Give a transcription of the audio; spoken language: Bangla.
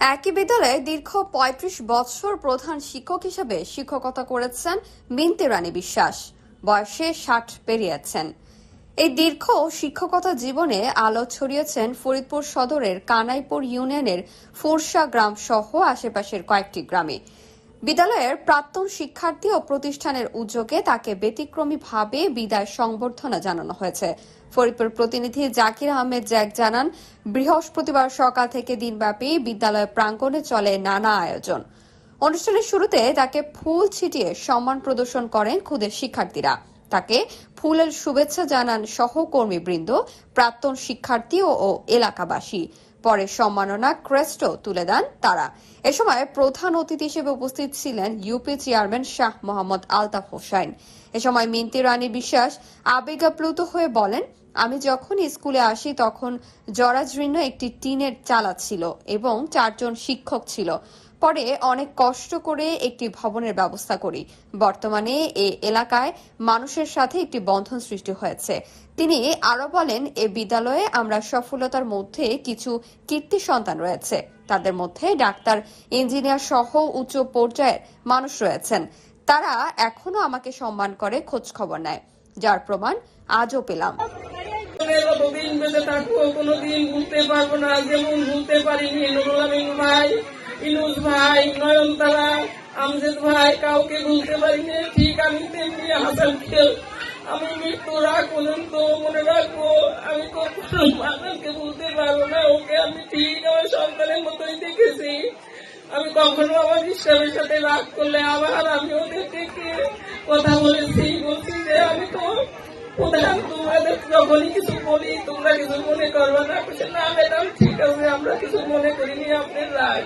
একই বিদ্যালয়ে দীর্ঘ ৩৫ বছর প্রধান শিক্ষক হিসেবে শিক্ষকতা করেছেন মিন্তি রানী বিশ্বাস। বয়সে ষাট পেরিয়েছেন। এই দীর্ঘ শিক্ষকতা জীবনে আলো ছড়িয়েছেন ফরিদপুর সদরের কানাইপুর ইউনিয়নের ফোরসা গ্রাম সহ আশেপাশের কয়েকটি গ্রামে। বিদ্যালয়ের প্রাক্তন শিক্ষার্থী ও প্রতিষ্ঠানের উদ্যোগে তাকে ব্যতিক্রমীভাবে বিদায় সংবর্ধনা জানানো হয়েছে। ফরিদপুর প্রতিনিধি জাকির আহমেদ জ্যাক জানান, বৃহস্পতিবার সকাল থেকে দিনব্যাপী বিদ্যালয় প্রাঙ্গণে চলে নানা আয়োজন। অনুষ্ঠানের শুরুতে তাকে ফুল ছিটিয়ে সম্মান প্রদর্শন করেন খুদের শিক্ষার্থীরা। তাকে ফুলের শুভেচ্ছা জানান সহকর্মীবৃন্দ, প্রাক্তন শিক্ষার্থী ও ও এলাকাবাসী। পরে সম্মাননা ক্রেস্টও তুলে দেন তারা। এ সময় প্রধান অতিথি হিসেবে উপস্থিত ছিলেন ইউপি চেয়ারম্যান শাহ মোহাম্মদ আলতাফ হোসাইন এ সময় মিন্তি রানী বিশ্বাস আবেগাপ্লুত হয়ে বলেন আমি যখন স্কুলে আসি তখন জরাজীর্ণ একটি টিনের চালা ছিল এবং চারজন শিক্ষক ছিল। পরে অনেক কষ্ট করে একটি ভবনের ব্যবস্থা করি। বর্তমানে এ এলাকায় মানুষের সাথে একটি বন্ধন সৃষ্টি হয়েছে। তিনি আরও বলেন, এ বিদ্যালয়ে আমরা সফলতার মধ্যে কিছু কীর্তি সন্তান রয়েছে। তাদের মধ্যে ডাক্তার, ইঞ্জিনিয়ার সহ উচ্চ পর্যায়ের মানুষ রয়েছেন। তারা এখনও আমাকে সম্মান করে, খোঁজ খবর নেয়। যার প্রমাণ আজও পেলাম। কতদিন বেঁচে থাকব, কোনোদিন ভুলতে পারব না, যেমন ভুলতে পারিনি নুরুল ভাই, ইনুস ভাই, নয়নতারা, আমজেদ ভাই, কাউকে ভুলতে পারিনি, ঠিক আমি তেমনি হাসানকে আমি মৃত্যুর আগ পর্যন্ত মনে রাখব, আমি কখনো হাসানকে ভুলতে পারব না, ওকে আমি ঠিক আমার সন্তানের মতোই দেখেছি। আমি কখনো আমার ঈশ্বরের সাথে রাগ করলে আবার আমি ওদের থেকে কথা বলেছি, বলছি যে আমি তো তোমাদের যখনই কিছু বলি, তোমরা কিছু মনে করবে না। না, ম্যাডাম, ঠিক আছে, আমরা কিছু মনে করিনি, আপনার রাগ